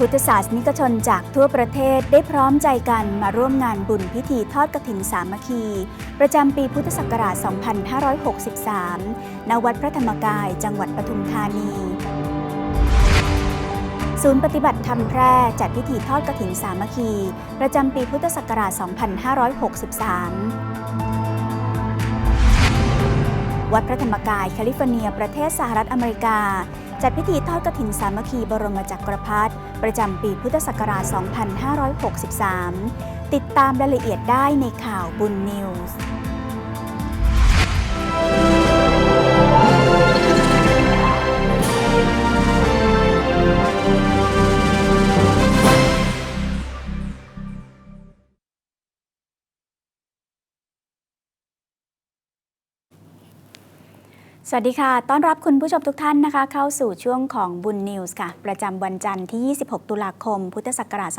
พุทธศาสนิกชนจากทั่วประเทศได้พร้อมใจกันมาร่วมงานบุญพิธีทอดกฐินสามัคคี ประจำปีพุทธศักราช 2563 ณ วัดพระธรรมกายจังหวัดปทุมธานี ศูนย์ปฏิบัติธรรมแพร่จัดพิธีทอดกฐินสามัคคี ประจำปีพุทธศักราช 2563วัดพระธรรมกายแคลิฟอร์เนีย ประเทศสหรัฐอเมริกา จัดพิธีทอดกระถินสามัคคีบรมจักรพรรดิประจำปีพุทธศักราช 2563 ติดตามรายละเอียดได้ในข่าวบุญนิวส์ สวัสดีค่ะ ต้อนรับคุณผู้ชมทุกท่านนะคะ เข้าสู่ช่วงของบุญนิวส์ค่ะ ประจำวันจันทร์ที่ 26 ตุลาคม พุทธศักราช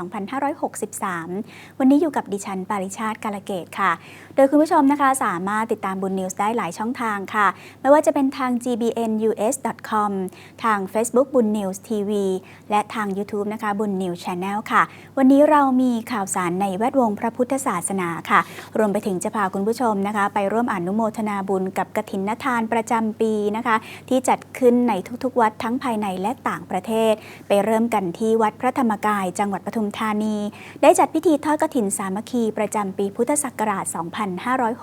2563 วันนี้อยู่กับดิฉัน ปาริชาติกาลเกตค่ะ โดยคุณผู้ชมนะคะสามารถติดตามบุญนิวส์ได้หลายช่องทางค่ะ ไม่ว่าจะเป็นทาง gbnus.com ทาง Facebook บุญนิวส์ทีวีและทาง YouTube นะคะ บุญนิวส์ช n แนลค่ะ วันนี้เรามีข่าวสารในแวดวงพระพุทธศาสนาค่ะ รวมไปถึงจะพาคุณผู้ชมนะคะ ไปร่วมอนุโมทนาบุญกับกฐินทานประจำปีนะคะ ที่จัดขึ้นในทุกๆ วัดทั้งภายในและต่างประเทศ ไปเริ่มกันที่วัดพระธรรมกาย จังหวัดปทุมธานี ได้จัดพิธีทอดกฐินสามัคคีประจำปีพุทธศักราช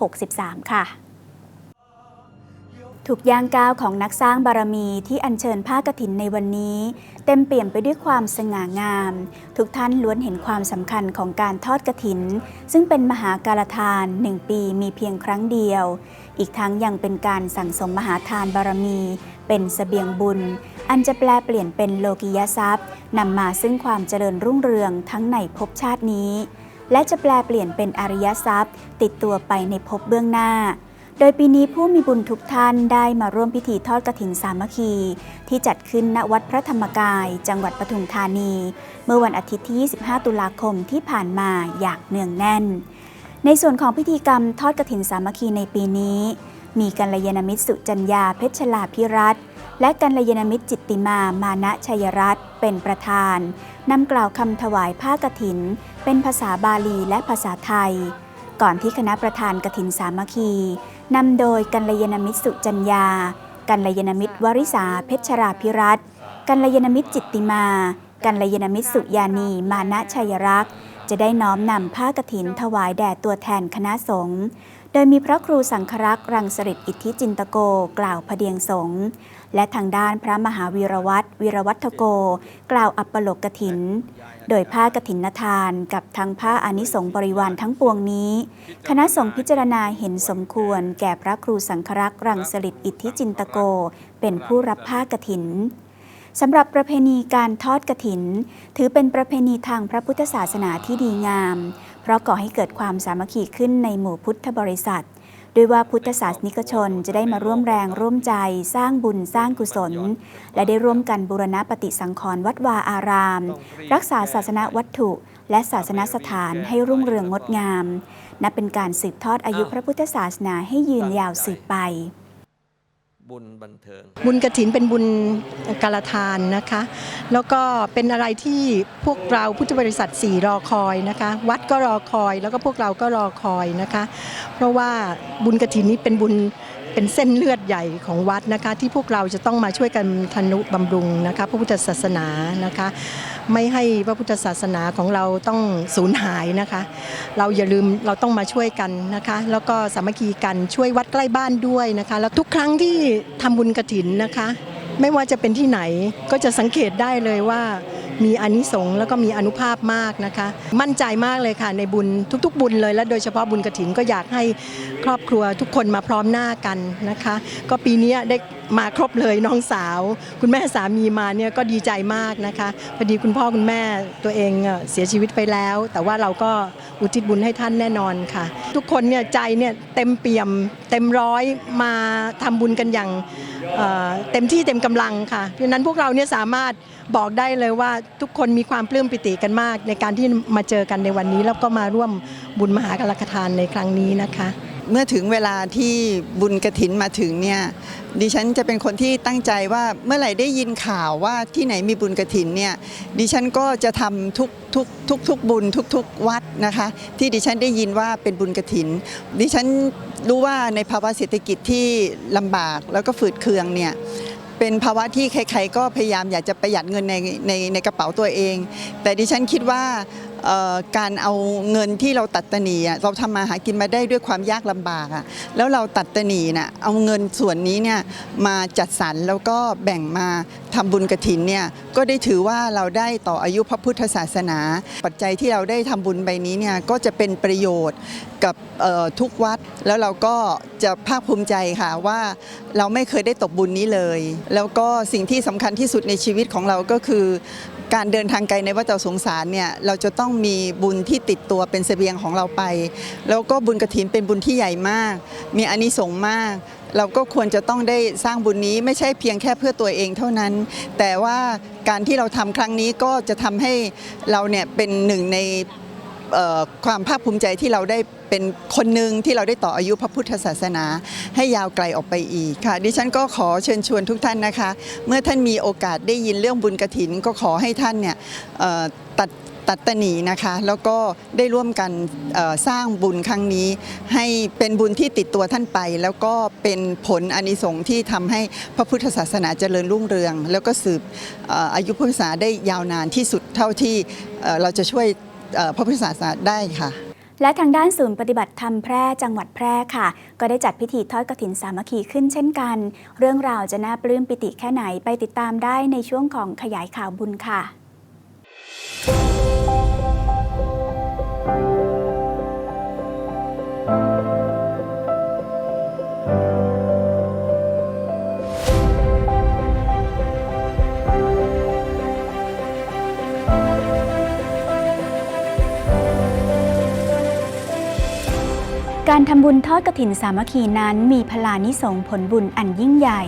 2563 ค่ะ ถูกย่างก้าวของนักสร้างบารมีที่อัญเชิญผ้ากฐินในวันนี้ เต็มเปี่ยมไปด้วยความสง่างาม ทุกท่านล้วนเห็นความสำคัญของการทอดกฐิน ซึ่งเป็นมหาการทานหนึ่งปีมีเพียงครั้งเดียว อีกทั้งยังเป็นการสั่งสมมหาทานบารมี เป็นสเสบียงบุญ อันจะแปลเปลี่ยนเป็นโลกิยทรัพย์นำมาซึ่งความเจริญรุ่งเรืองทั้งในภพชาตินี้ และจะแปลเปลี่ยนเป็นอริยทรัพย์ ติดตัวไปในภพเบื้องหน้า โดยปีนี้ผู้มีบุญทุกท่านได้มาร่วมพิธีทอดกฐินสามัคคี ที่จัดขึ้นณวัดพระธรรมกาย จังหวัดปทุมธานี เมื่อวันอาทิตย์ที่ 25 ตุลาคมที่ผ่านมาอย่างเนืองแน่น ในส่วนของพิธีกรรมทอดกฐินสามัคคีในปีนี้ มีกัลยาณมิตรสุจัญญาเพชรลาพิรัตและกัลยาณมิตรจิตติมามานะชัยรัตน์เป็นประธานนำกล่าวคำถวายผ้ากฐิน เป็นภาษาบาลีและภาษาไทย ก่อนที่คณะประธานกฐินสามัคคี นำโดยกัลยาณมิตรสุจัญญา กัลยาณมิตรวริษาเพชรราพิรัตน์กัลยาณมิตรจิตติมา กัลยาณมิตรสุยานี มานะชัยรักษ์ จะได้น้อมนำผ้ากฐินถวายแด่ตัวแทนคณะสงฆ์โดยมีพระครูสังครักษ์รังสฤษดิ์อิทธิจินตโกกล่าวพเดียงสงฆ์และทางด้านพระมหาวีรวัตรวีรวัฒโก กล่าวอัปปโลกกฐิน โดยผ้ากฐินทานกับทั้งผ้าอานิสงบริวารทั้งปวงนี้ คณะสงฆ์พิจารณาเห็นสมควร แก่พระครูสังครักษ์รังสฤษดิ์อิทธิจินตโก เป็นผู้รับผ้ากฐินสำหรับประเพณีการทอดกฐิน ถือเป็นประเพณีทางพระพุทธศาสนาที่ดีงาม เพราะก่อให้เกิดความสามัคคีขึ้นในหมู่พุทธบริษัท ด้วยว่าพุทธศาสนิกชนจะได้มาร่วมแรงร่วมใจสร้างบุญสร้างกุศล และได้ร่วมกันบูรณะปฏิสังขรณ์วัดวาอาราม รักษาศาสนวัตถุและศาสนสถานให้รุ่งเรืองงดงาม นับเป็นการสืบทอดอายุพระพุทธศาสนาให้ยืนยาวสืบไป บุญบันเทิง บุญกระถินเป็นบุญการทานนะคะ แล้วก็เป็นอะไรที่พวกเราพุทธบริษัทสี่รอคอยนะคะ วัดก็รอคอย แล้วก็พวกเราก็รอคอยนะคะ เพราะว่าบุญกระถินนี้เป็นบุญเป็นเส้นเลือดใหญ่ของวัดนะคะ ที่พวกเราจะต้องมาช่วยกันทนุบำรุงนะคะ พระพุทธศาสนานะคะ ไม่ให้พระพุทธศาสนาของเราต้องสูญหายนะคะ เราอย่าลืมเราต้องมาช่วยกันนะคะ แล้วก็สามัคคีกันช่วยวัดใกล้บ้านด้วยนะคะ แล้วทุกครั้งที่ทำบุญกระถินนะคะ ไม่ว่าจะเป็นที่ไหนก็จะสังเกตได้เลยว่ามีอานิสงส์แล้วก็มีอนุภาพมากนะคะ มั่นใจมากเลยค่ะในบุญทุก ๆ บุญเลย และโดยเฉพาะบุญกระถินก็อยากให้ครอบครัวทุกคนมาพร้อมหน้ากันนะคะ ก็ปีนี้ได้ มาครบเลยน้องสาว คุณแม่สามีมาเนี่ยก็ดีใจมากนะคะพอดีคุณพ่อคุณแม่ตัวเองเสียชีวิตไปแล้ว แต่ว่าเราก็อุทิศบุญให้ท่านแน่นอนค่ะ ทุกคนเนี่ยใจเนี่ยเต็มเปี่ยมเต็มร้อยมาทำบุญกันอย่างเเต็มที่เต็มกำลังค่ะเพราะนั้นพวกเราเนี่ยสามารถบอกได้เลยว่าทุกคนมีความปลื้มปิติกันมาก ในการที่มาเจอกันในวันนี้แล้วก็มาร่วมบุญมหากรกทานในครั้งนี้นะคะ เมื่อถึงเวลาที่บุญกระถินมาถึงเนี่ยดิฉันจะเป็นคนที่ตั้งใจว่าเมื่อไหร่ได้ยินข่าวว่าที่ไหนมีบุญกระถินเนี่ยดิฉันก็จะทำทุกทุกทุกทุกบุญทุกๆวัดนะคะ ที่ดิฉันได้ยินว่าเป็นบุญกระถิน ดิฉันรู้ว่าในภาวะเศรษฐกิจที่ลำบากแล้วก็ฝืดเคืองเนี่ยเป็นภาวะที่ใครๆก็พยายามอยากจะประหยัดเงินในในในกระเป๋าตัวเอง แต่ดิฉันคิดว่า การเอาเงินที่เราตัดตนีเราทำมาหากินมาได้ด้วยความยากลำบากอะแล้วเราตัดตนีน่ะเอาเงินส่วนนี้เนี่ยมาจัดสรรแล้วก็แบ่งมาทำบุญกระถินเนี่ยก็ได้ถือว่าเราได้ต่ออายุพระพุทธศาสนา ปัจจัยที่เราได้ทำบุญใบนี้เนี่ยก็จะเป็นประโยชน์กับทุกวัด แล้วเราก็จะภาคภูมิใจค่ะว่าเราไม่เคยได้ตกบุญนี้เลย แล้วก็สิ่งที่สำคัญที่สุดในชีวิตของเราก็คือ การเดินทางไกลในวัดเจ้าสงสารเนี่ยเราจะต้องมีบุญที่ติดตัวเป็นเสบียงของเราไป แล้วก็บุญกระถินเป็นบุญที่ใหญ่มาก มีอานิสงส์มาก เราก็ควรจะต้องได้สร้างบุญนี้ไม่ใช่เพียงแค่เพื่อตัวเองเท่านั้น แต่ว่าการที่เราทำครั้งนี้ก็จะทำให้เราเนี่ยเป็นหนึ่งในความภาคภูมิใจที่เราได้ เป็นคนหนึ่งที่เราได้ต่ออายุพระพุทธศาสนา ให้ยาวไกลออกไปอีกค่ะ ดิฉันก็ขอเชิญชวนทุกท่านนะคะ เมื่อท่านมีโอกาสได้ยินเรื่องบุญกระถิน ก็ขอให้ท่านเนี่ยตัดตัดตนีนะคะแล้วก็ได้ร่วมกันสร้างบุญครั้งนี้ ให้เป็นบุญที่ติดตัวท่านไป แล้วก็เป็นผลอนิสงส์ที่ทำให้พระพุทธศาสนาเจริญรุ่งเรือง แล้วก็สืบออายุพุทธศาสนาได้ยาวนานที่สุดเท่าที่เราจะช่วยพระพุทธศาสนาได้ค่ะ และทางด้านศูนย์ปฏิบัติธรรมแพร่จังหวัดแพร่ค่ะ ก็ได้จัดพิธีทอดกรถินสามัคคีขึ้นเช่นกัน เรื่องราวจะน่าปลื้มปิติแค่ไหนไปติดตามได้ในช่วงของขยายข่าวบุญค่ะ การทำบุญทอดกฐินสามัคคีนั้นมีพลานิสงผลบุญอันยิ่งใหญ่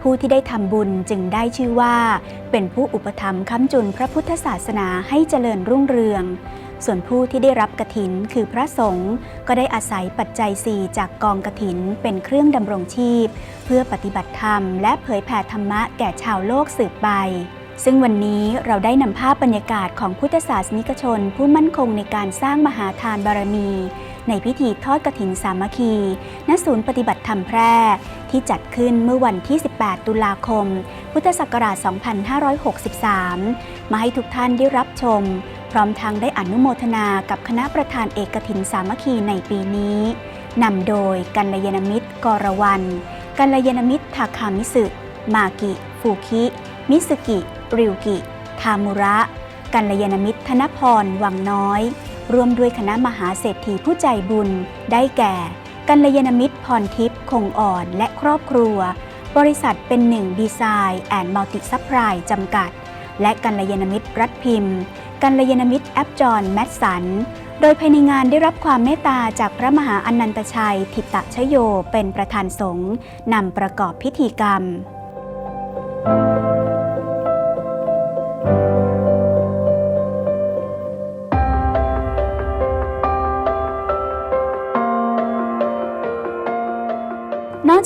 ผู้ที่ได้ทำบุญจึงได้ชื่อว่า เป็นผู้อุปถัมภ์ค้ำจุนพระพุทธศาสนาให้เจริญรุ่งเรือง ส่วนผู้ที่ได้รับกฐินคือพระสงฆ์ก็ได้อาศัยปัจจัยสี่จากกองกฐินเป็นเครื่องดำรงชีพ เพื่อปฏิบัติธรรม และเผยแผ่ธรรมะแก่ชาวโลกสืบไปซึ่งวันนี้เราได้นำภาพบรรยากาศของพุทธศาสนิกชน ผู้มั่นคงในการสร้างมหาทานบารมี ในพิธีทอดกฐินสามัคคี ณ ศูนย์ปฏิบัติธรรมแพร่ ที่จัดขึ้นเมื่อวันที่ 18 ตุลาคม พุทธศักราช 2563 มาให้ทุกท่านได้รับชม พร้อมทั้งได้อนุโมทนากับคณะประธานเอกฐินสามัคคีในปีนี้นำโดยกัลยาณมิตรกรวันกัลยาณมิตรทาคามิสึมากิ ฟูคิ มิสกิ ริวกิ ทามุระ กัลยาณมิตรธนพร วังน้อย ร่วมด้วยคณะมหาเศรษฐีผู้ใจบุญ ได้แก่ กัลยาณมิตรพรทิพย์คงอ่อนและครอบครัว บริษัทเป็นหนึ่งดีไซน์แอนด์มัลติซัพพลายจำกัด และกัลยาณมิตรรัฐพิมพ์ กัลยาณมิตรแอปจอนแมทสัน โดยภายในงานได้รับความเมตตาจากพระมหาอนันตชัย ทิตะชโยเป็นประธานสงฆ์นำประกอบพิธีกรรม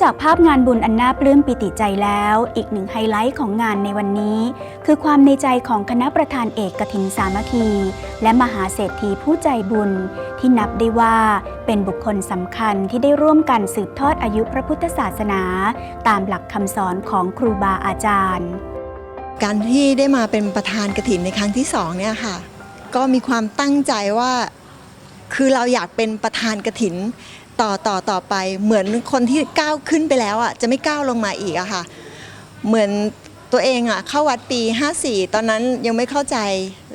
จากภาพงานบุญอันน่าปลื้มปิติใจแล้ว อีกหนึ่งไฮไลท์ของงานในวันนี้ คือความในใจของคณะประธานเอกกฐินสามัคคี และมหาเศรษฐีผู้ใจบุญ ที่นับได้ว่าเป็นบุคคลสำคัญที่ได้ร่วมกันสืบทอดอายุพระพุทธศาสนา ตามหลักคำสอนของครูบาอาจารย์ การที่ได้มาเป็นประธานกระถินในครั้งที่สองเนี่ยค่ะ ก็มีความตั้งใจว่า คือเราอยากเป็นประธานกระถิน ต่อต่อต่อไปเหมือนคนที่ก้าวขึ้นไปแล้วอะจะไม่ก้าวลงมาอีกอะค่ะ เหมือนตัวเองอะเข้าวัดปี 54 ตอนนั้นยังไม่เข้าใจ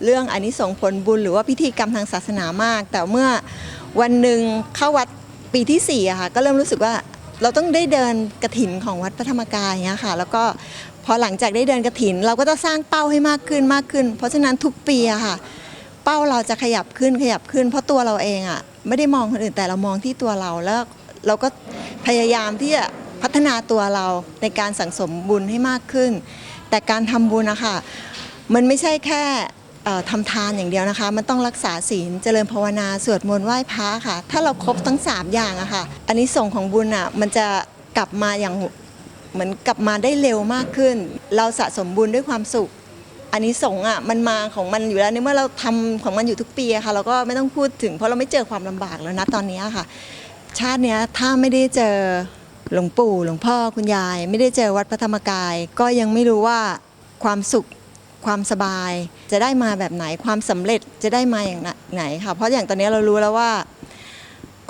เรื่องอานิสงส์ผลบุญหรือว่าพิธีกรรมทางศาสนามาก แต่เมื่อวันหนึ่งเข้าวัดปีที่4อะค่ะก็เริ่มรู้สึกว่าเราต้องได้เดินกระถินของวัดพระธรรมกายอย่างเงี้ยค่ะแล้วก็พอหลังจากได้เดินกระถิน เราก็ต้องสร้างเป้าให้มากขึ้นมากขึ้น เพราะฉะนั้นทุกปีอะค่ะ เป้าเราจะขยับขึ้นขยับขึ้น เพราะตัวเราเองอะ ไม่ได้มองคนอื่นแต่เรามองที่ตัวเราแล้วเราก็พยายามที่จะพัฒนาตัวเราในการสั่งสมบุญให้มากขึ้น แต่การทำบุญนะคะมันไม่ใช่แค่ทำทานอย่างเดียวนะคะ มันต้องรักษาศีลเจริญภาวนาสวดมนต์ไหว้พระค่ะ ถ้าเราครบทั้ง 3 อย่างอะค่ะอันนี้ส่งของบุญอะมันจะกลับมาอย่างเหมือนกลับมาได้เร็วมากขึ้น เราสะสมบุญด้วยความสุข อันนี้ส่งส์อะมันมาของมันอยู่แล้วในเมื่อเราทำของมันอยู่ทุกปีค่ะ เราก็ไม่ต้องพูดถึง เพราะเราไม่เจอความลำบากแล้วนะตอนนี้ค่ะ ชาติเนี้ยถ้าไม่ได้เจอหลวงปู่หลวงพ่อคุณยาย ไม่ได้เจอวัดพระธรรมกาย ก็ยังไม่รู้ว่าความสุขความสบาย จะได้มาแบบไหนความสำเร็จจะได้มาอย่างไหนค่ะเพราะอย่างตอนนี้เรารู้แล้วว่า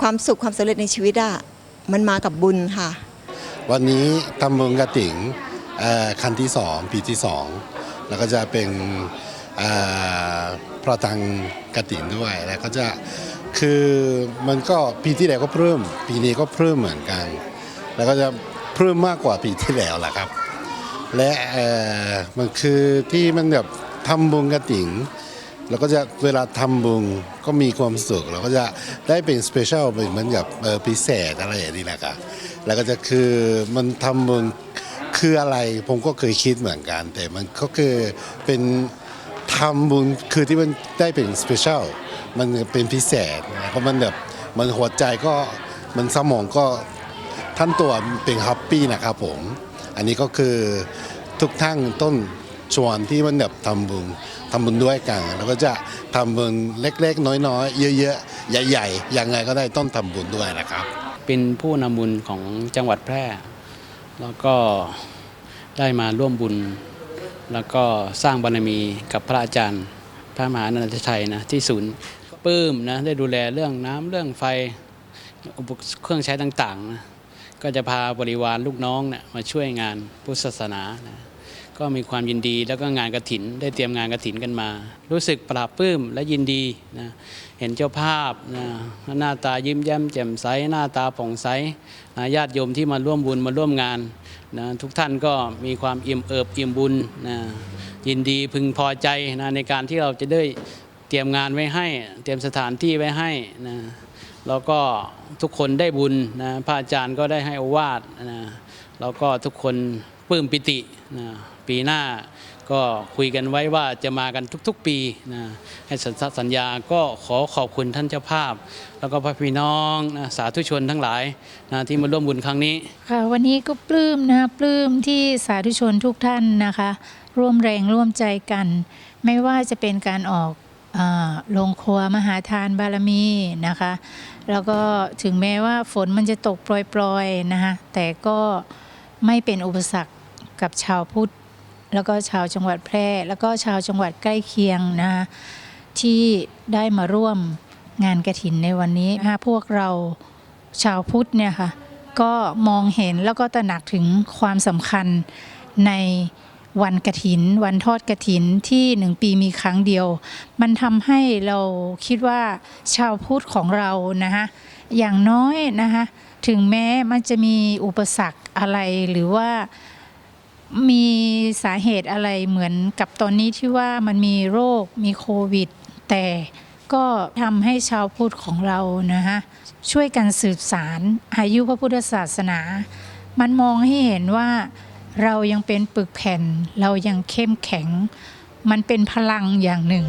ความสุขความสำเร็จในชีวิตอะมันมากับบุญค่ะ วันนี้ทำบุญกระถิ่งเอ่อคันที่สองปีที่สอง แล้วก็จะเป็นพระตังกระถิ่นด้วยแล้วก็จะคือมันก็ปีที่แล้วก็เพิ่ม ปีนี้ก็เพิ่มเหมือนกัน แล้วก็จะเพิ่มมากกว่าปีที่แล้วแหละครับ และเออมันคือที่มันแบบทำบุญกระถิ่งแล้วก็จะเวลาทำบุญก็มีความสุข แล้วก็จะได้เป็นสเปเชียลเป็นเหมือนกับพิเศษอะไรอย่างนี้แหละครับแล้วก็จะคือมันทำบุญ คืออะไรผมก็เคยคิดเหมือนกัน แต่มันก็คือเป็นทำบุญคือที่มันได้เป็นสเปเชียลมันเป็นพิเศษนะเพราะมันแบบมันหัวใจก็มันสมองก็ท่านตัวเป็นแฮปปี้นะครับผม อันนี้ก็คือทุกทั้งต้นชวนที่มันแบบทำบุญทำบุญด้วยกัน แล้วก็จะทำบุญเล็กๆ น้อยๆ เยอะๆ ใหญ่ๆยังไงก็ได้ต้องทำบุญด้วยนะครับ เป็นผู้นำบุญของจังหวัดแพร่ แล้วก็ได้มาร่วมบุญ แล้วก็สร้างบารมีกับพระอาจารย์ พระมหานันทชัยนะที่ศูนย์ปลื้มนะได้ดูแลเรื่องน้ำเรื่องไฟอุปกรณ์เครื่องใช้ต่างๆนะก็จะพาบริวารลูกน้องเนะมาช่วยงานพุทธศาสนานะก็มีความยินดีแล้วก็งานกระถิน ได้เตรียมงานกระถินกันมา รู้สึกปลาบปลื้มและยินดีนะเห็นเจ้าภาพนะหน้าตายิ้มแย้มแจ่มใสหน้าตาผ่องใส ญาติโยมที่มาร่วมบุญมาร่วมงานนะทุกท่านก็มีความอิ่มเอิบอิ่มบุญนะยินดีพึงพอใจนะในการที่เราจะได้เตรียมงานไว้ให้ เตรียมสถานที่ไว้ให้นะแล้วก็ทุกคนได้บุญนะพระอาจารย์ก็ได้ให้อวาทนะแล้วก็ทุกคนปลื้มปิตินะปีหน้า ก็คุยกันไว้ว่าจะมากันทุกๆปีนะให้สัญสัญญาก็ขอขอบคุณท่านเจ้าภาพ แล้วก็พระพี่น้องนะสาธุชนทั้งหลายนะที่มาร่วมบุญครั้งนี้ค่ะวันนี้ก็ปลื้มนะคะปลื้มที่สาธุชนทุกท่านนะคะ ร่วมแรงร่วมใจกัน ไม่ว่าจะเป็นการออกอาโรงครัวมหาทานบารมีนะคะ แล้วก็ถึงแม้ว่าฝนมันจะตกโปรยๆนะคะแต่ก็ไม่เป็นอุปสรรคกับชาวพุทธ แล้วก็ชาวจังหวัดแพร่ แล้วก็ชาวจังหวัดใกล้เคียงนะคะที่ได้มาร่วมงานกระถินในวันนี้นะคะพวกเราชาวพุทธเนี่ยค่ะก็มองเห็นแล้วก็ตระหนักถึงความสำคัญในวันกระถิน วันทอดกระถินที่หนึ่งปีมีครั้งเดียว มันทำให้เราคิดว่าชาวพุทธของเรานะคะอย่างน้อยนะคะถึงแม้มันจะมีอุปสรรคอะไรหรือว่า มีสาเหตุอะไรเหมือนกับตอนนี้ที่ว่ามันมีโรคมีโควิด แต่ก็ทำให้ชาวพุทธของเรานะฮะช่วยกันสืบสารอายุพระพุทธศาสนา มันมองให้เห็นว่าเรายังเป็นปึกแผ่น เรายังเข้มแข็ง มันเป็นพลังอย่างหนึ่ง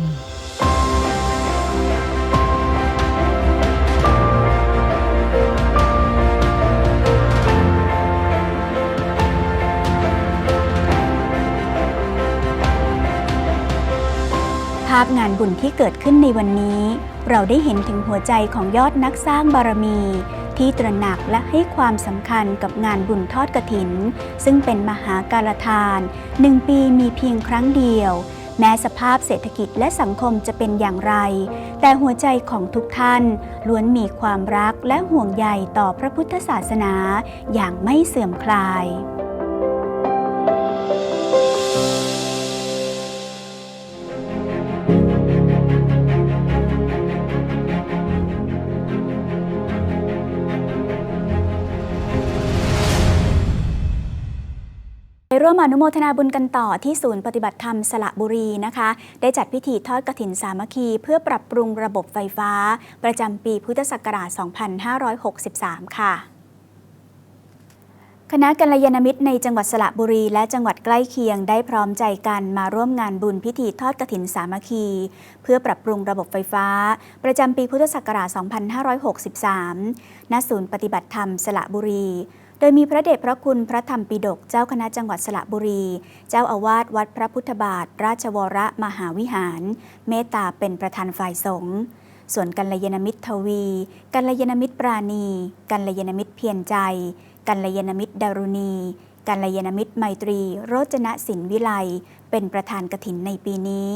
าพงานบุญที่เกิดขึ้นในวันนี้ เราได้เห็นถึงหัวใจของยอดนักสร้างบารมี ที่ตระหนักและให้ความสำคัญกับงานบุญทอดกระถิน ซึ่งเป็นมหาการทานหนึ่งปีมีเพียงครั้งเดียว แม้สภาพเศรษฐกิจและสังคมจะเป็นอย่างไร แต่หัวใจของทุกท่าน ล้วนมีความรักและห่วงใยต่อพระพุทธศาสนาอย่างไม่เสื่อมคลาย ร่วมอนุโมทนาบุญกันต่อที่ศูนย์ปฏิบัติธรรมสระบุรีนะคะ ได้จัดพิธีทอดกฐินสามัคคี เพื่อปรับปรุงระบบไฟฟ้า ประจำปีพุทธศักราช 2563 ค่ะคณะกัลยาณมิตรในจังหวัดสระบุรีและจังหวัดใกล้เคียงได้พร้อมใจกันมาร่วมงานบุญพิธีทอดกฐินสามัคคี เพื่อปรับปรุงระบบไฟฟ้า ประจำปีพุทธศักราช 2563 ณ ศูนย์ปฏิบัติธรรมสระบุรี ดยมีพระเดชพระคุณพระธรรมปิฎกเจ้าคณะจังหวัดสระบุรี เจ้าอาวาสวัดพระพุทธบาท ราชวรมหาวิหาร เมตตาเป็นประธานฝ่ายสงฆ์ส่วนกัลยาณมิตรทวี กัลยาณมิตรปราณี กัลยาณมิตรเพียรใจ กัลยาณมิตรดารุณี กัลยาณมิตรไมตรี โรจนศิลวิไล เป็นประธานกฐินในปีนี้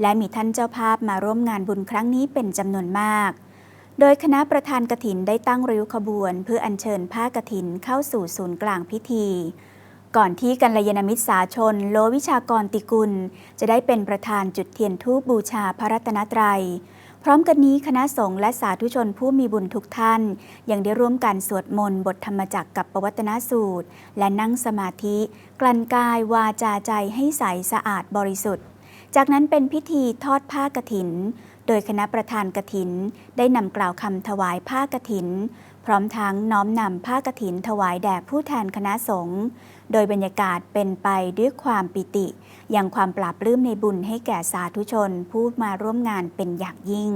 และมีท่านเจ้าภาพมาร่วมงานบุญครั้งนี้เป็นจำนวนมาก โดยคณะประธานกฐินได้ตั้งริ้วขบวน เพื่ออัญเชิญผ้ากฐินเข้าสู่ศูนย์กลางพิธี ก่อนที่กัลยาณมิตรสาชน โลวิชากรติกุล จะได้เป็นประธานจุดเทียนทูปบูชาพระรัตนตรัย พร้อมกันนี้คณะสงฆ์และสาธุชนผู้มีบุญทุกท่าน ยังได้ร่วมกันสวดมนต์บทธรรมจักรกับปวัตนสูตร และนั่งสมาธิ กลั่นกายวาจาใจให้ใสสะอาดบริสุทธิ์ จากนั้นเป็นพิธีทอดผ้ากฐิน โดยคณะประธานกฐิน ได้นำกล่าวคำถวายผ้ากฐิน พร้อมทั้งน้อมนำผ้ากฐินถวายแด่ผู้แทนคณะสงฆ์โดยบรรยากาศเป็นไปด้วยความปิติยังความปราบปลื้มในบุญให้แก่สาธุชนผู้มาร่วมงานเป็นอย่างยิ่ง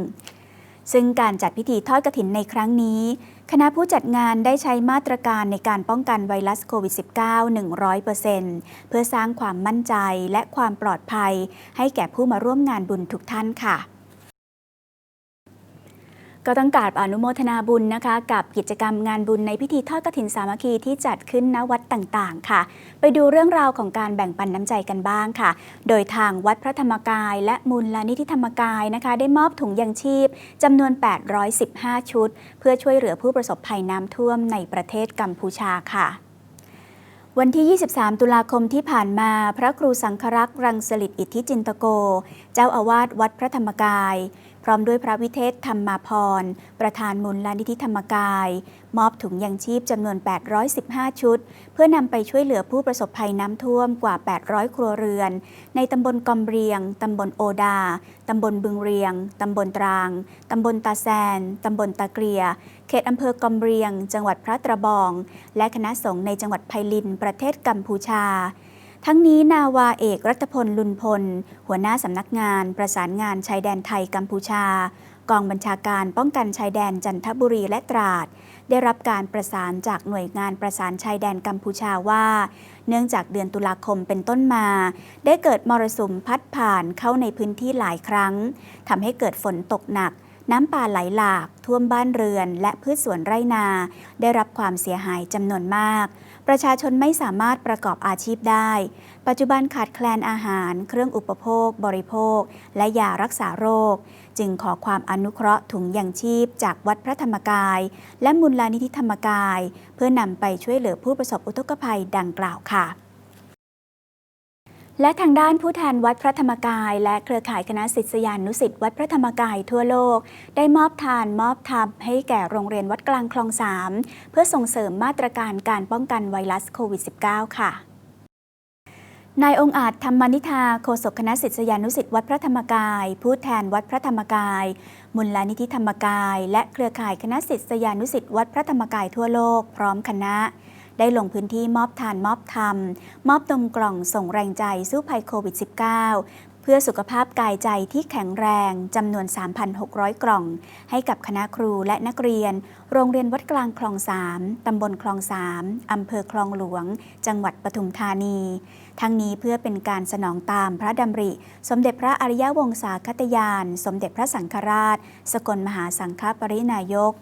ซึ่งการจัดพิธีทอดกฐินในครั้งนี้ คณะผู้จัดงานได้ใช้มาตรการในการป้องกันไวรัสโควิด -19 100%เพื่อสร้างความมั่นใจและความปลอดภัย ให้แก่ผู้มาร่วมงานบุญทุกท่านค่ะ ก็ต้องกราบอนุโมทนาบุญนะคะ กับกิจกรรมงานบุญในพิธีทอดกฐินสามัคคีที่จัดขึ้นณวัดต่างๆ ค่ะ ไปดูเรื่องราวของการแบ่งปันน้ำใจกันบ้างค่ะ โดยทางวัดพระธรรมกาย และมูลนิธิธรรมกายนะคะ ได้มอบถุงยังชีพจำนวน 815 ชุด เพื่อช่วยเหลือผู้ประสบภัยน้ำท่วมในประเทศกัมพูชาค่ะ วันที่ 23 ตุลาคมที่ผ่านมา พระครูสังครักษ์รังสลิดอิทธิจินตโก เจ้าอาวาสวัดพระธรรมกาย พร้อมด้วยพระวิเทศธรรมาพร ประธานมูลนิธิธรรมกาย มอบถุงยังชีพจำนวน 815 ชุด เพื่อนำไปช่วยเหลือผู้ประสบภัยน้ำท่วมกว่า 800 ครัวเรือน ในตำบลกอมเรียง ตำบลโอดา ตำบลบึงเรียง ตำบลตราง ตำบลตาแซน ตำบลตาเกลีย เขตอำเภอกอมเรียง จังหวัดพระตะบอง และคณะสงฆ์ในจังหวัดไพลิน ประเทศกัมพูชาทั้งนี้นาวาเอกรัตพลลุนพล หัวหน้าสำนักงานประสานงานชายแดนไทยกัมพูชา กองบัญชาการป้องกันชายแดนจันทบุรีและตราด ได้รับการประสานจากหน่วยงานประสานชายแดนกัมพูชาว่า เนื่องจากเดือนตุลาคมเป็นต้นมา ได้เกิดมรสุมพัดผ่านเข้าในพื้นที่หลายครั้งทำให้เกิดฝนตกหนัก น้ำป่าไหลหลากท่วมบ้านเรือน และพืชสวนไร่นา ได้รับความเสียหายจำนวนมาก ประชาชนไม่สามารถประกอบอาชีพได้ ปัจจุบันขาดแคลนอาหาร เครื่องอุปโภค บริโภค และยารักษาโรค จึงขอความอนุเคราะห์ถุงยังชีพ จากวัดพระธรรมกาย และมูลนิธิธรรมกาย เพื่อนำไปช่วยเหลือผู้ประสบอุทกภัยดังกล่าวค่ะ และทางด้านผู้แทนวัดพระธรรมกาย และเครือข่ายคณะศิษยานุศิษย์วัดพระธรรมกายทั่วโลก ได้มอบทานมอบธรรมให้แก่โรงเรียนวัดกลางคลองสามเพื่อส่งเสริมมาตรการการป้องกันไวรัสโควิด -19 ค่ะนายองค์อาจธรรมนิธาโฆษกคณะศิษยานุศิษย์วัดพระธรรมกาย ผู้แทนวัดพระธรรมกาย มูลนิธิธรรมกาย และเครือข่ายคณะศิษยานุศิษย์วัดพระธรรมกายทั่วโลก พร้อมคณะ ได้ลงพื้นที่มอบทานมอบธรรม มอบนมกล่องส่งแรงใจสู้ภัยโควิด -19 เพื่อสุขภาพกายใจที่แข็งแรงจำนวน 3,600 กล่อง ให้กับคณะครูและนักเรียน โรงเรียนวัดกลางคลอง 3 ตำบลคลอง 3 อำเภอคลองหลวง จังหวัดปทุมธานี ทั้งนี้เพื่อเป็นการสนองตามพระดำริ สมเด็จพระอริยวงศาคตยาน สมเด็จพระสังฆราช สกลมหาสังฆปรินายก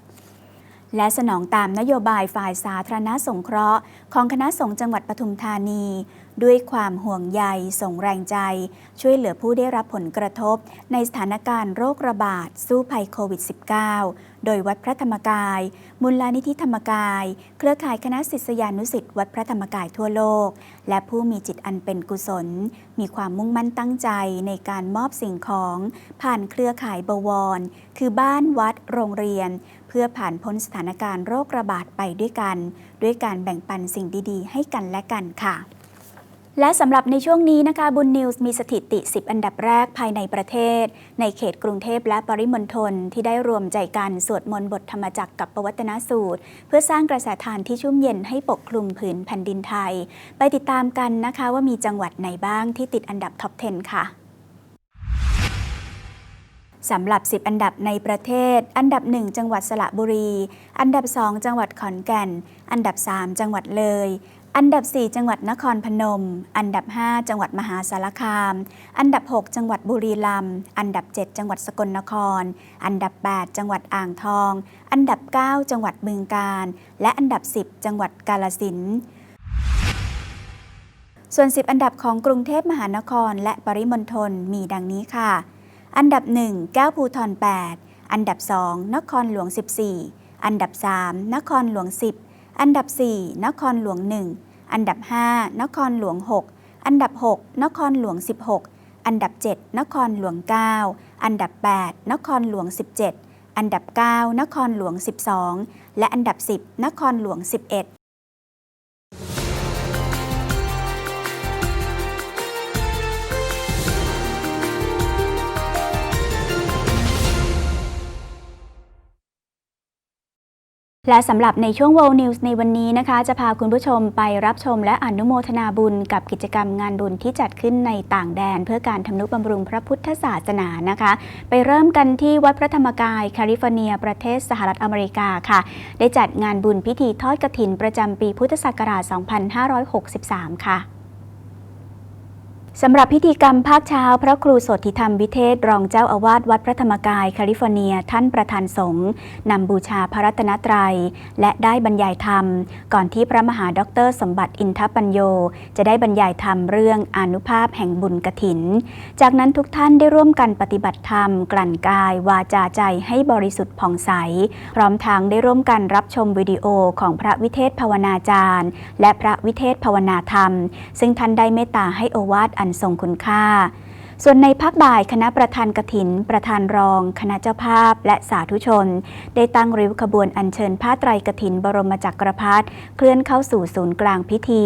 และสนองตามนโยบายฝ่ายสาธารณสงเคราะห์ ของคณะสงฆ์จังหวัดปทุมธานี ด้วยความห่วงใยส่งแรงใจ ช่วยเหลือผู้ได้รับผลกระทบ ในสถานการณ์โรคระบาด สู้ภัยโควิด -19 โดยวัดพระธรรมกาย มูลนิธิธรรมกาย เครือข่ายคณะศิษยานุศิษย์วัดพระธรรมกายทั่วโลก และผู้มีจิตอันเป็นกุศล มีความมุ่งมั่นตั้งใจในการมอบสิ่งของ ผ่านเครือข่ายบวร คือบ้านวัดโรงเรียน พื่อผ่านพ้นสถานการณ์โรคระบาดไปด้วยกัน ด้วยการแบ่งปันสิ่งดีๆ ให้กันและกันค่ะ และสำหรับในช่วงนี้นะคะบุญนิวส์มีสถิติ 10 อันดับแรกภายในประเทศ ในเขตกรุงเทพและปริมณฑลที่ได้รวมใจกันสวดมนต์บทธรรมจักรกับปวัตนสูตร เพื่อสร้างกระแสทานที่ชุ่มเย็นให้ปกคลุมผืนแผ่นดินไทย ไปติดตามกันนะคะว่ามีจังหวัดไหนบ้างที่ติดอันดับท็อป 10 ค่ะ สำหรับ 10 อันดับในประเทศ อันดับ 1 จังหวัดสระบุรี อันดับ 2 จังหวัดขอนแก่น อันดับ 3 จังหวัดเลย อันดับ 4 จังหวัดนครพนม อันดับ 5 จังหวัดมหาสารคาม อันดับ 6 จังหวัดบุรีรัมย์ อันดับ 7 จังหวัดสกลนคร อันดับ 8 จังหวัดอ่างทอง อันดับ 9 จังหวัดบึงกาฬ และอันดับ 10 จังหวัดกาฬสินธุ์ส่วน 10 อันดับของกรุงเทพมหานครและปริมณฑลมีดังนี้ค่ะ อันดับ 1 แก้วภูทร8 อันดับ 2 นครหลวง 14 อันดับ 3 นครหลวง 10 อันดับ 4 นครหลวง 1 อันดับ 5 นครหลวง 6 อันดับ 6 นครหลวง 16 อันดับ 7 นครหลวง 9 อันดับ 8 นครหลวง 17 อันดับ 9 นครหลวง 12 และอันดับ 10 นครหลวง 11 และสำหรับในช่วง World News ในวันนี้นะคะ จะพาคุณผู้ชมไปรับชมและอนุโมทนาบุญกับกิจกรรมงานบุญที่จัดขึ้นในต่างแดน เพื่อการทำนุบำรุงพระพุทธศาสนานะคะ ไปเริ่มกันที่วัดพระธรรมกายแคลิฟอร์เนีย ประเทศสหรัฐอเมริกาค่ะ ได้จัดงานบุญพิธีทอดกฐินประจำปีพุทธศักราช 2563 ค่ะ สำหรับพิธีกรรมภาคเช้า พระครูโสธิธรรมวิเทศ รองเจ้าอาวาสวัดพระธรรมกาย แคลิฟอร์เนีย ท่านประธานสงฆ์นำบูชาพระรัตนตรัย และได้บรรยายธรรม ก่อนที่พระมหาด็อกเตอร์สมบัติอินทปัญโย จะได้บรรยายธรรมเรื่องอนุภาพแห่งบุญกฐิน จากนั้นทุกท่านได้ร่วมกันปฏิบัติธรรม กลั่นกาย วาจาใจให้บริสุทธิ์ผ่องใส พร้อมทางได้ร่วมกันรับชมวิดีโอของพระวิเทศภาวนาจารย์ และพระวิเทศภาวนาธรรม ซึ่งท่านได้เมตตาให้โอวาทอันทรงคุณค่า ส่วนในภาคบ่ายคณะประธานกฐิน ประธานรอง คณะเจ้าภาพ และสาธุชน ได้ตั้งริ้วขบวนอัญเชิญผ้าไตรกฐิน บรมจักรพรรดิเคลื่อนเข้าสู่ศูนย์กลางพิธี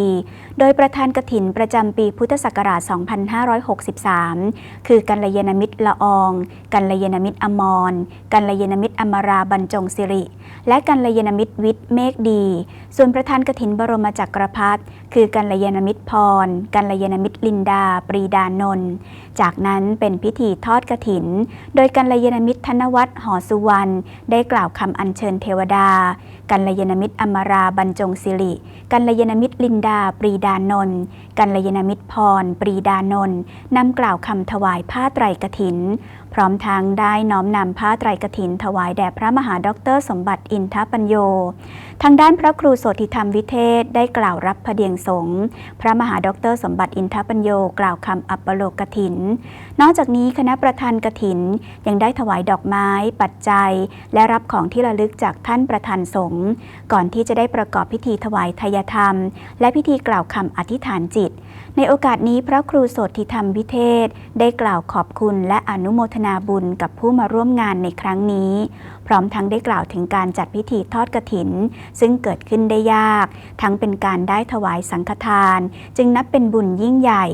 โดยประธานกฐินประจำปีพุทธศักราช 2563 คือกัลยาณมิตรละออง กัลยาณมิตรอมร กัลยาณมิตรอมราบรรจงสิริ และกัลยาณมิตรวิทย์เมฆดี ส่วนประธานกฐินบรมจักรพรรดิคือกัลยาณมิตรพร กัลยาณมิตรลินดา ปรีดานนท์ จากนั้นเป็นพิธีทอดกระถิน โดยกัลยาณมิตรธนวัฒน์หอสุวรรณได้กล่าวคำอัญเชิญเทวดา กัลยาณมิตรอมราบรรจงศิริ กัลยาณมิตรลินดา ปรีดานนท์กัลยาณมิตรพร ปรีดานนท์นำกล่าวคำถวายผ้าไตรกฐิน พร้อมทางได้น้อมนำผ้าไตรกฐิน ถวายแด่พระมหาด็อกเตอร์สมบัติอินทปัญโย ทางด้านพระครูโสธิธรรมวิเทศได้กล่าวรับพเดียงสงฆ์พระมหาด็อกเตอร์สมบัติอินทปัญโยกล่าวคำอัปปโลกถิน นอกจากนี้คณะประธานกถินยังได้ถวายดอกไม้ ปัจจัย และรับของที่ระลึกจากท่านประธานสงฆ์ก่อนที่จะได้ประกอบพิธีถวายทายธรรม และพิธีกล่าวคำอธิษฐานจิต ในโอกาสนี้พระครูโสติธรรมวิเทศ ได้กล่าวขอบคุณและอนุโมทนาบุญกับผู้มาร่วมงานในครั้งนี้ พร้อมทั้งได้กล่าวถึงการจัดพิธีทอดกฐิน ซึ่งเกิดขึ้นได้ยาก ทั้งเป็นการได้ถวายสังฆทาน จึงนับเป็นบุญยิ่งใหญ่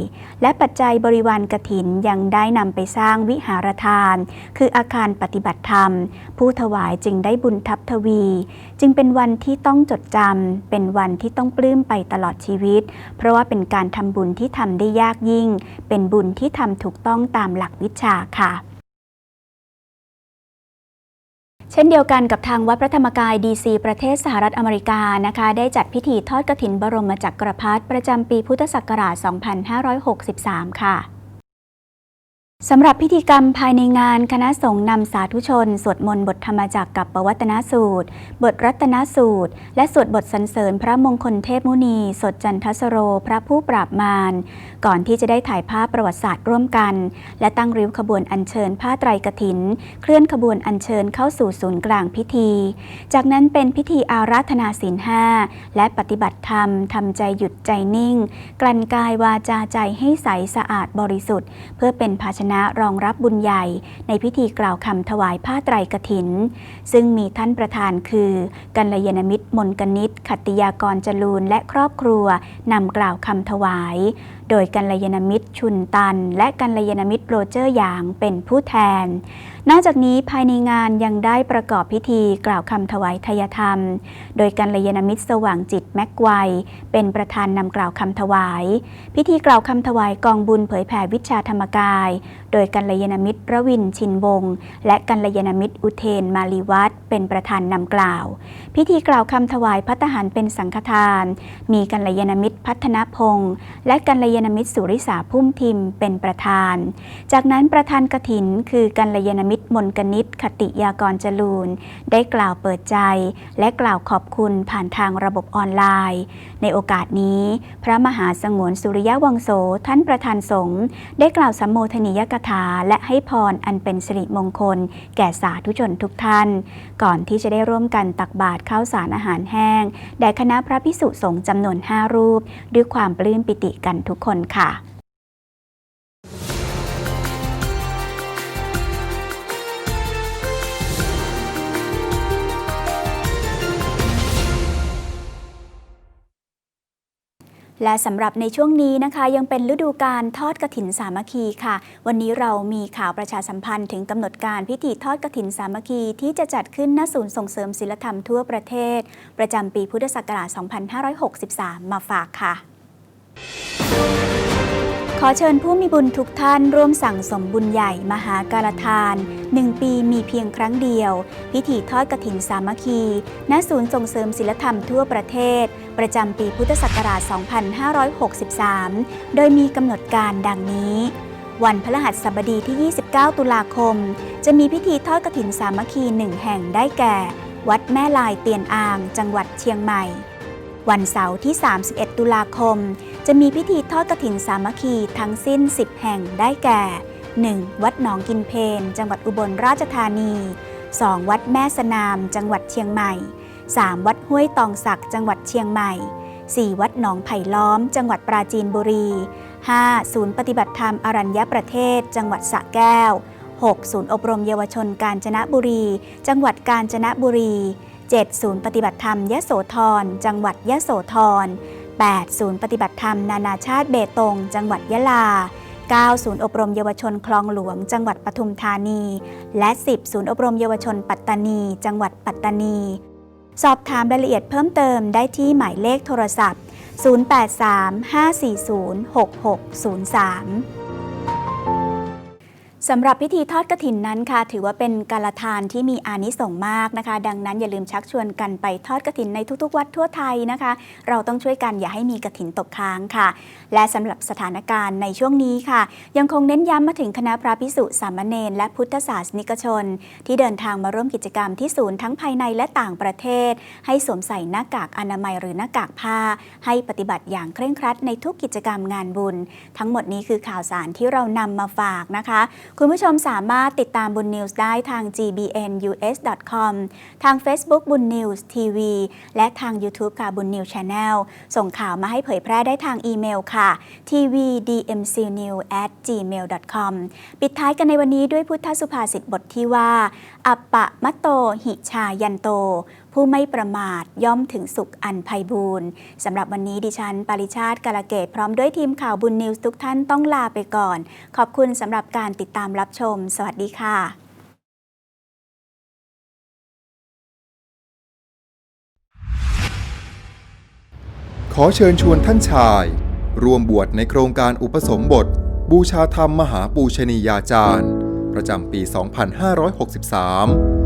และปัจจัยบริวารกฐินยังได้นำไปสร้างวิหารทาน คืออาคารปฏิบัติธรรม ผู้ถวายจึงได้บุญทับทวี จึงเป็นวันที่ต้องจดจำเป็นวันที่ต้องปลื้มไปตลอดชีวิต เพราะว่าเป็นการทำบุญที่ทำได้ยากยิ่ง เป็นบุญที่ทำถูกต้องตามหลักวิชาค่ะ เช่นเดียวกันกับทางวัดพระธรรมกายดีซีประเทศสหรัฐอเมริกานะคะ ได้จัดพิธีทอดกฐินบรมจักรพรรดิประจำปีพุทธศักราช 2563 ค่ะสำหรับพิธีกรรมภายในงานคณะสงฆ์นำสาธุชน สวดมนต์บทธรรมจักรกับปวัตนสูตร บทรัตนสูตร และสวดบทสรรเสริญพระมงคลเทพมุนี สดจันทสโร พระผู้ปราบมาร ก่อนที่จะได้ถ่ายภาพประวัติศาสตร์ร่วมกัน และตั้งริ้วขบวนอัญเชิญผ้าไตรกฐิน เคลื่อนขบวนอัญเชิญเข้าสู่ศูนย์กลางพิธี จากนั้นเป็นพิธีอาราธนาศีลห้าและปฏิบัติธรรมทำใจหยุดใจนิ่ง กลั่นกายวาจาใจให้ใสสะอาดบริสุทธิ์ เพื่อเป็นภาชนะรองรับบุญใหญ่ ในพิธีกล่าวคำถวายผ้าไตรกฐิน ซึ่งมีท่านประธานคือกัลยาณมิตรมนกนิษฐ์ขัตติยากรจรูนและครอบครัวนำกล่าวคำถวาย โดยกัลยาณมิตรชุนตัน และกัลยาณมิตรโรเจอร์หยางเป็นผู้แทน นอกจากนี้ภายในงานยังได้ประกอบพิธีกล่าวคำถวายทยธรรม โดยกัลยาณมิตรสว่างจิตแม็กไวเป็นประธานนำกล่าวคำถวาย พิธีกล่าวคำถวายกองบุญเผยแผ่วิชาธรรมกาย โดยกัลยาณมิตรระวินชินวงศ์และกัลยาณมิตรอุเทนมาลีวัฒน์เป็นประธานนำกล่าว พิธีกล่าวคำถวายพัตตาหารเป็นสังฆทาน มีกัลยาณมิตรพัฒนพงศ์และกัลยาณมิตรสุริสาพุ่มทิมเป็นประธาน จากนั้นประธานกถิน คือกัลยาณมิตรมนกนิษฐ์ขติยากรจรูนได้กล่าวเปิดใจ และกล่าวขอบคุณผ่านทางระบบออนไลน์ ในโอกาสนี้ พระมหาสงวนสุริยวังโสท่านประธานสงฆ์ได้กล่าวสัมโมทนียกถาและให้พรอันเป็นสิริมงคล แก่สาธุชนทุกท่าน ก่อนที่จะได้ร่วมกันตักบาตรข้าวสารอาหารแห้งแด่คณะพระพิสุสงฆ์จำนวน 5 รูป ด้วยความปลื้มปิติกันทุกคนค่ะ และสำหรับในช่วงนี้นะคะยังเป็นฤดูการทอดกระถินสามัคคีค่ะ วันนี้เรามีข่าวประชาสัมพันธ์ถึงกำหนดการพิธีทอดกระถินสามัคคีที่จะจัดขึ้นณศูนย์ส่งเสริมศิลธรรมทั่วประเทศ ประจำปีพุทธศักราช 2563 มาฝากค่ะ ขอเชิญผู้มีบุญทุกท่านร่วมสั่งสมบุญใหญ่มหาการทานหนึ่งปีมีเพียงครั้งเดียว พิธีทอดกฐินสามัคคี ณ ศูนย์ส่งเสริมศิลธรรมทั่วประเทศ ประจำปีพุทธศักราช 2563 โดยมีกำหนดการดังนี้ วันพฤหัสบดีที่ 29 ตุลาคม จะมีพิธีทอดกฐินสามัคคีหนึ่งแห่งได้แก่ วัดแม่ลายเตียนอ่าง จังหวัดเชียงใหม่ วันเสาร์ที่ 31 ตุลาคม จะมีพิธีทอดกฐินสามัคคีทั้งสิ้น 10 แห่งได้แก่ 1. วัดหนองกินเพน จังหวัดอุบลราชธานี 2. วัดแม่สนาม จังหวัดเชียงใหม่ 3. วัดห้วยตองศักจังหวัดเชียงใหม่ 4. วัดหนองไผ่ล้อม จังหวัดปราจีนบุรี 5. ศูนย์ปฏิบัติธรรมอรัญญประเทศ จังหวัดสระแก้ว 6. ศูนย์อบรมเยาวชนกาญจนบุรี จังหวัดกาญจนบุรี 7. ศูนย์ปฏิบัติธรรมยะโสธร จังหวัดยะโสธร 8. ศูนย์ปฏิบัติธรรมนานาชาติเบตง จังหวัดยะลา 9. ศูนย์อบรมเยาวชนคลองหลวง จังหวัดปทุมธานี และ 10. ศูนย์อบรมเยาวชนปัตตานี จังหวัดปัตตานี สอบถามรายละเอียดเพิ่มเติมได้ที่หมายเลขโทรศัพท์ 083-540-6603 สำหรับพิธีทอดกระถินนั้นค่ะ ถือว่าเป็นการละทานที่มีอานิสงส์มากนะคะ ดังนั้นอย่าลืมชักชวนกันไปทอดกระถินในทุกๆ วัดทั่วไทยนะคะ เราต้องช่วยกันอย่าให้มีกระถินตกค้างค่ะ และสำหรับสถานการณ์ในช่วงนี้ค่ะ ยังคงเน้นย้ำมาถึงคณะพระพิสุสามเณรและพุทธศาสนิกชน ที่เดินทางมาร่วมกิจกรรมที่ศูนย์ทั้งภายในและต่างประเทศ ให้สวมใส่หน้ากากอนามัยหรือหน้ากากผ้า ให้ปฏิบัติอย่างเคร่งครัดในทุกกิจกรรมงานบุญ ทั้งหมดนี้คือข่าวสารที่เรานำมาฝากนะคะคุณผู้ชมสามารถติดตามบุญนิวส์ได้ทาง gbnus.com ทาง Facebook บุญนิวส์ทีวีและทาง YouTube ค่ะบุญนิวส์ Channel ส่งข่าวมาให้เผยแพร่ได้ทางอีเมลค่ะ tvdmcnew@gmail.com ปิดท้ายกันในวันนี้ด้วยพุทธสุภาษิตบทที่ว่า อัปปะมะโตหิชายันโต ผู้ไม่ประมาทย่อมถึงสุขอันไพบูรณ์สำหรับวันนี้ดิฉัน ปริชาติกาลเกต พร้อมด้วยทีมข่าวบุญนิวส์ทุกท่านต้องลาไปก่อน ขอบคุณสำหรับการติดตามรับชม สวัสดีค่ะขอเชิญชวนท่านชายร่วมบวชในโครงการอุปสมบท บูชาธรรมมหาปูชนียาจารย์ ประจำปี 2563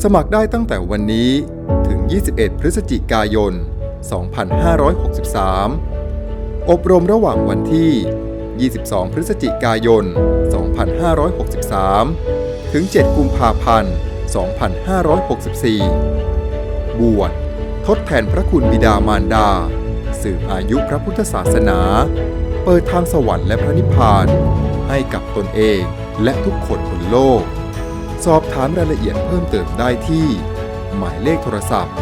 สมัครได้ตั้งแต่วันนี้ถึง 21 พฤศจิกายน 2563 อบรมระหว่างวันที่ 22 พฤศจิกายน 2563 ถึง 7 กุมภาพันธ์ 2564 บวชทดแทนพระคุณบิดามารดา สืบอายุพระพุทธศาสนา เปิดทางสวรรค์และพระนิพพาน ให้กับตนเองและทุกคนบนโลก สอบถามรายละเอียดเพิ่มเติมได้ที่ หมายเลขโทรศัพท์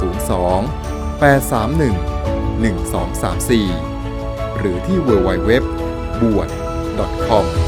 02 831 1234 หรือที่ www. บวช .com